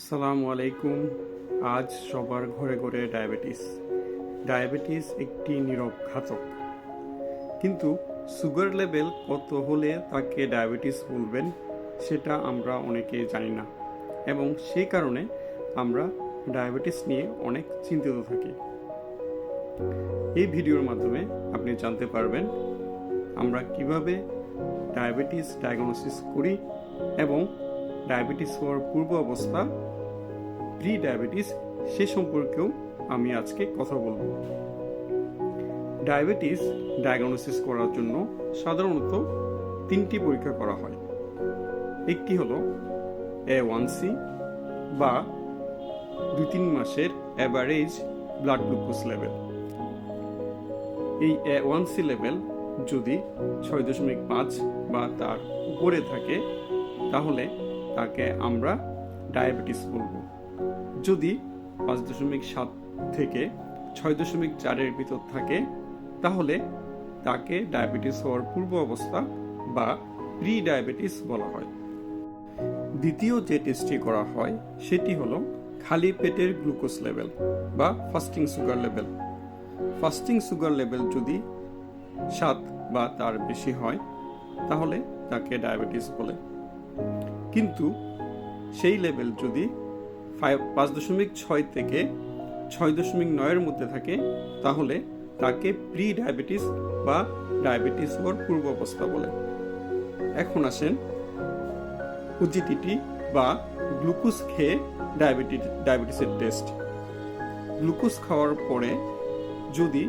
আসসালামু আলাইকুম। আজ সবার ঘরে ঘরে ডায়াবেটিস। ডায়াবেটিস একটি নীরব ঘাতক কিন্তু সুগার লেভেল কত হলে তাকে ডায়াবেটিস বলবেন, সেটা আমরা অনেকে জানি না। এবং সেই কারণে আমরা ডায়াবেটিস নিয়ে অনেক চিন্তিত থাকি। এই ভিডিওর মাধ্যমে আপনি জানতে পারবেন, আমরা কীভাবে ডায়াবেটিস ডায়াগনোসিস করি এবং ডায়াবেটিস হওয়ার পূর্ব অবস্থা প্রি ডায়াবেটিস সে সম্পর্কেও আমি আজকে কথা বলব। ডায়াবেটিস ডায়াগনোসিস করার জন্য সাধারণত তিনটি পরীক্ষা করা হয়। একটি হলো এ ওয়ান সি বা দুই তিন মাসের অ্যাভারেজ ব্লাড গ্লুকোজ লেভেল এই এ ওয়ান সি লেভেল যদি ছয় দশমিক পাঁচ বা তার উপরে থাকে, তাহলে তাকে আমরা ডায়াবেটিস বলব। যদি পাঁচ দশমিক সাত থেকে ছয় দশমিক চারের ভিতর থাকে, তাহলে তাকে ডায়াবেটিস হওয়ার পূর্ব অবস্থা বা প্রি ডায়াবেটিস বলা হয়। দ্বিতীয় যে টেস্টটি করা হয়, সেটি হলো খালি পেটের গ্লুকোজ লেভেল বা fasting sugar level fasting sugar level যদি সাত বা তার বেশি হয়, তাহলে তাকে ডায়াবেটিস বলে। কিন্তু সেই লেভেল যদি ফাইভ পাঁচ দশমিক ছয় থেকে ছয় দশমিক নয়ের মধ্যে থাকে, তাহলে তাকে প্রি ডায়াবেটিস বা ডায়াবেটিস হওয়ার পূর্ব অবস্থা বলে। এখন আসেন ওজিটিটি বা গ্লুকোজ খেয়ে ডায়াবেটিস ডায়াবেটিসের টেস্ট গ্লুকোজ খাওয়ার পরে যদি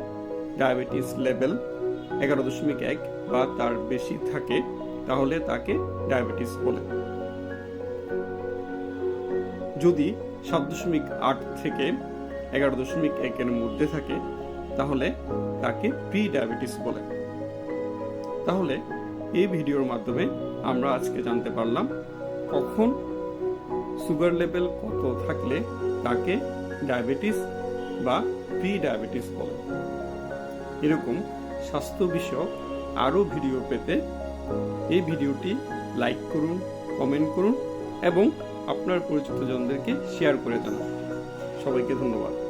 ডায়াবেটিস লেভেল এগারো দশমিক এক বা তার বেশি থাকে, তাহলে তাকে ডায়াবেটিস বলে। যদি সাত দশমিক আট থেকে এগারো দশমিক একের মধ্যে থাকে, তাহলে তাকে প্রি ডায়াবেটিস বলে। তাহলে এই ভিডিওর মাধ্যমে আমরা আজকে জানতে পারলাম কখন সুগার লেভেল কত থাকলে তাকে ডায়াবেটিস বা প্রি ডায়াবেটিস বলে। এরকম স্বাস্থ্য বিষয়ক আরও ভিডিও পেতে এই ভিডিওটি লাইক করুন কমেন্ট করুন এবং আপনার পরিচিতজনদেরকে শেয়ার করে দেন সবাইকে ধন্যবাদ।